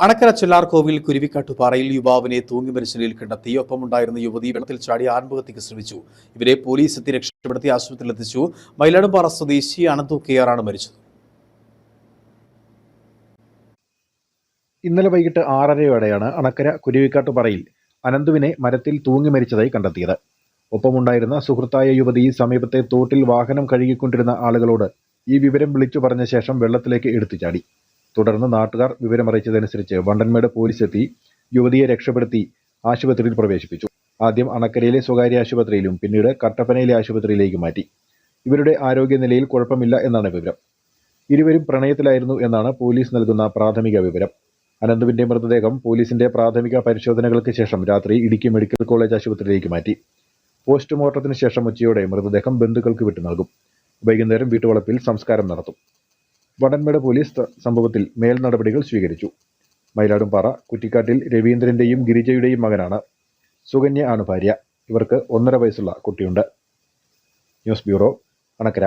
അണക്കര ചെല്ലാർകോവിൽ കുരുവിക്കാട്ടുപാറയിൽ യുവാവിനെ തൂങ്ങി മരിച്ച നിലയിൽ കണ്ടെത്തി ഒപ്പമുണ്ടായിരുന്ന യുവതി വെള്ളത്തിൽ ചാടി ആത്മഹത്യക്ക് ശ്രമിച്ചു. ഇവരെ പോലീസ് എത്തി രക്ഷപ്പെടുത്തി ആശുപത്രിയിൽ എത്തിച്ചു മയിലാടുംപാറ സ്വദേശി അനന്തു കെയറാണ് മരിച്ചത്. ഇന്നലെ വൈകിട്ട് ആറരയോടെയാണ് അണക്കര കുരുവിക്കാട്ടുപാറയിൽ അനന്തുവിനെ മരത്തിൽ തൂങ്ങി മരിച്ചതായി കണ്ടെത്തിയത്. ഒപ്പമുണ്ടായിരുന്ന സുഹൃത്തായ യുവതി സമീപത്തെ തോട്ടിൽ വാഹനം കഴുകിക്കൊണ്ടിരുന്ന ആളുകളോട് ഈ വിവരം വിളിച്ചു പറഞ്ഞ ശേഷം വെള്ളത്തിലേക്ക് എടുത്തു ചാടി. തുടർന്ന് നാട്ടുകാർ വിവരമറിയിച്ചതനുസരിച്ച് വണ്ടൻമേട് പോലീസ് എത്തി യുവതിയെ രക്ഷപ്പെടുത്തി ആശുപത്രിയിൽ പ്രവേശിപ്പിച്ചു. ആദ്യം അണക്കരയിലെ സ്വകാര്യ ആശുപത്രിയിലും പിന്നീട് കട്ടപ്പനയിലെ ആശുപത്രിയിലേക്ക് മാറ്റി. ഇവരുടെ ആരോഗ്യനിലയിൽ കുഴപ്പമില്ല എന്നാണ് വിവരം. ഇരുവരും പ്രണയത്തിലായിരുന്നു എന്നാണ് പോലീസ് നൽകുന്ന പ്രാഥമിക വിവരം. അനന്തുവിന്റെ മൃതദേഹം പോലീസിന്റെ പ്രാഥമിക പരിശോധനകൾക്ക് ശേഷം രാത്രി ഇടുക്കി മെഡിക്കൽ കോളേജ് ആശുപത്രിയിലേക്ക് മാറ്റി. പോസ്റ്റ്മോർട്ടത്തിന് ശേഷം ഉച്ചയോടെ മൃതദേഹം ബന്ധുക്കൾക്ക് വിട്ടു നൽകും വൈകുന്നേരം വീട്ടുവളപ്പിൽ സംസ്കാരം നടത്തും. വടൻമേട് പോലീസ് സംഭവത്തിൽ മേൽ നടപടികൾ സ്വീകരിച്ചു. മയിലാടുംപാറ കുറ്റിക്കാട്ടിൽ രവീന്ദ്രന്റെയും ഗിരിജയുടെയും മകനാണ് സുകന്യ ആണ് ഭാര്യ. ഇവർക്ക് ഒന്നര വയസ്സുള്ള കുട്ടിയുണ്ട്. News bureau Anakkara.